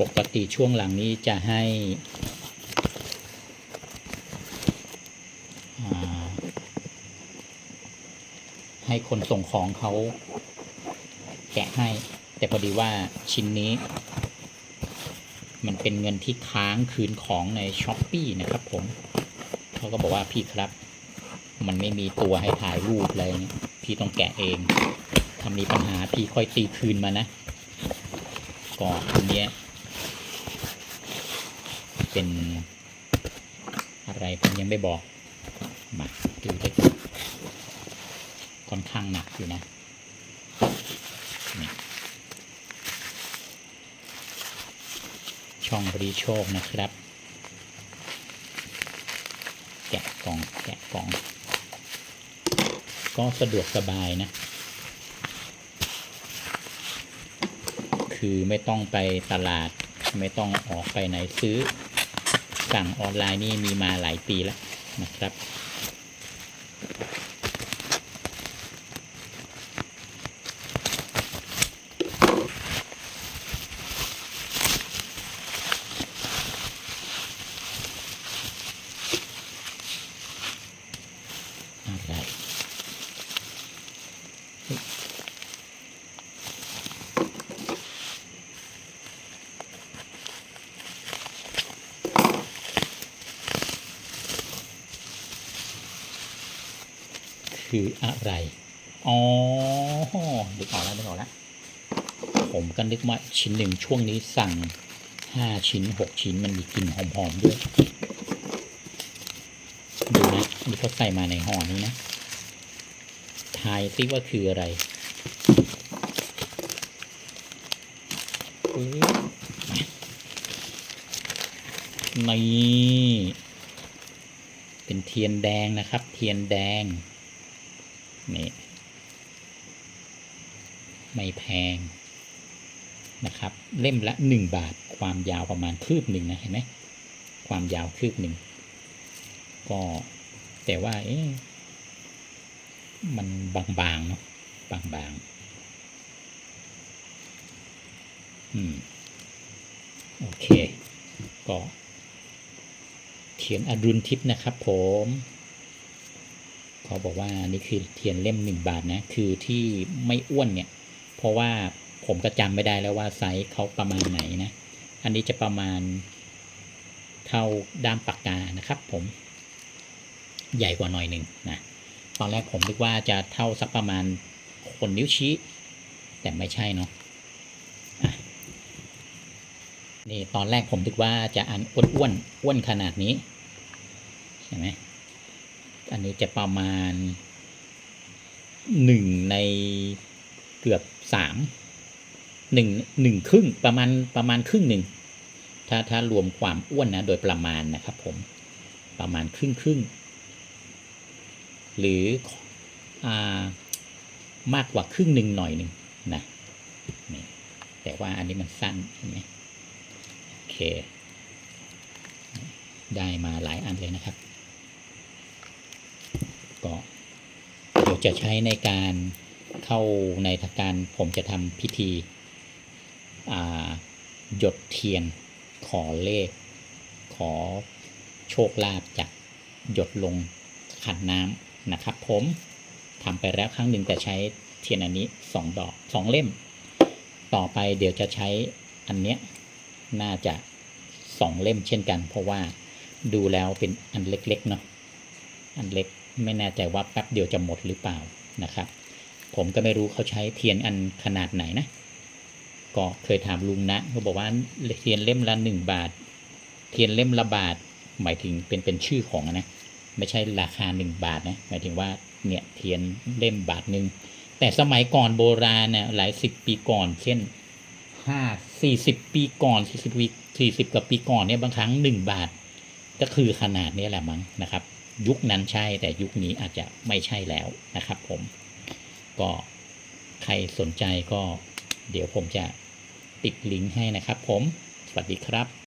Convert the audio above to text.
ปกติช่วงหลังนี้จะให้ให้คนส่งของเขาแกะให้ แต่พอดีว่าชิ้นนี้ มันเป็นเงินที่ค้างคืนของในช้อปปีนะครับผมเขาก็บอกว่าพี่ครับ มันไม่มีตัวให้ถ่ายรูปเนี่ยพี่ต้องแกะเองถ้ามีปัญหาพี่ค่อยตีคืนมานะก็อันเนี้ย เป็นอะไรผมยังไม่บอก มาดูได้ค่อนข้างหนักอยู่นะช่องบริโชคนะครับ แกะกล่องแกะกล่อง ก็สะดวกสบายนะ คือไม่ต้องไปตลาดไม่ต้องออกไปไหนซื้อ สั่งออนไลน์นี่มีมาหลายปีแล้วนะครับ อะไร คืออะไร อ๋อนึกออกแล้วนึกออกแล้ว ผมก็นึกว่าชิ้นหนึ่งช่วงนี้สั่งห้าชิ้นหกชิ้นมันมีกลิ่นหอมๆด้วย ดูนะนี่เขาใส่มาในห่อนี้นะ ทายซิว่าคืออะไรนี่เป็นเทียนแดงนะครับ เทียนแดง นี่ไม่แพงนะครับ เล่มละหนึ่งบาท ความยาวประมาณคืบหนึ่งนะ เห็นไหมความยาวคืบหนึ่งก็แต่ว่า เอ๊ะมันบางๆเนาะบางๆ อืม โอเค ก็เทียนอดุลทิพย์นะครับผม เขาบอกว่านี่คือเทียนเล่มหนึ่งบาทนะ คือที่ไม่อ้วนเนี่ย เพราะว่าผมก็จำไม่ได้แล้วว่าไซส์เขาประมาณไหนนะ อันนี้จะประมาณเท่าด้ามปากกานะครับ ผม ใหญ่กว่าหน่อยหนึ่งนะ ตอนแรกผมนึกว่าจะเท่าสักประมาณคนนิ้วชี้ แต่ไม่ใช่เนาะะนี่ตอนแรกผมนึกว่าจะอันอ้วนอ้วนๆอ้วนขนาดนี้ ใช่ไหม อันนี้จะประมาณหนึ่งในเกือบสามหนึ่งหนึ่งครึ่งประมาณประมาณครึ่งหนึ่งถ้าถ้ารวมความอ้วนนะโดยประมาณนะครับผมประมาณครึ่งครึ่งหรืออามากกว่าครึ่งหนึ่งหน่อยหนึ่งนะนี่แต่ว่าอันนี้มันสั้นใช่ไหมโอเค ได้มาหลายอันเลยนะครับ ก็เดี๋ยวจะใช้ในการเข้าในทางการผมจะทำพิธีหยดเทียนขอเลข ขอโชคลาภจากหยดลงขันน้ำนะครับผมทำไปแล้วครั้งหนึ่งแต่ใช้เทียนอันนี้สองดอกสองเล่ม ต่อไปเดี๋ยวจะใช้อันเนี้ยน่าจะสองเล่มเช่นกัน เพราะว่าดูแล้วเป็นอันเล็กๆเนาะอันเล็ก ไม่แน่ใจว่าแป๊บเดียวจะหมดหรือเปล่านะครับ ผมก็ไม่รู้เขาใช้เทียนอันขนาดไหนนะ ก็เคยถามลุงนะเขาบอกว่าเทียนเล่มละหนึ่งบาท เทียนเล่มละบาท หมายถึงเป็นเป็นชื่อของนะไม่ใช่ราคาหนึ่งบาทนะหมายถึงว่าเนี่ยเทียนเล่มบาทหนึ่งแต่สมัยก่อนโบราณนี่ยหลายสิบปีก่อน เช่นห้าสี่สิบปีก่อนสี่สิบปีสี่สิบกว่าปีก่อนเนี่ยบางครั้งหนึ่งบาท ก็คือขนาดนี้แหละมั้งนะครับ ยุคนั้นใช่แต่ยุคนี้อาจจะไม่ใช่แล้วนะครับผม ก็ใครสนใจก็เดี๋ยวผมจะติดลิงก์ให้นะครับผม สวัสดีครับ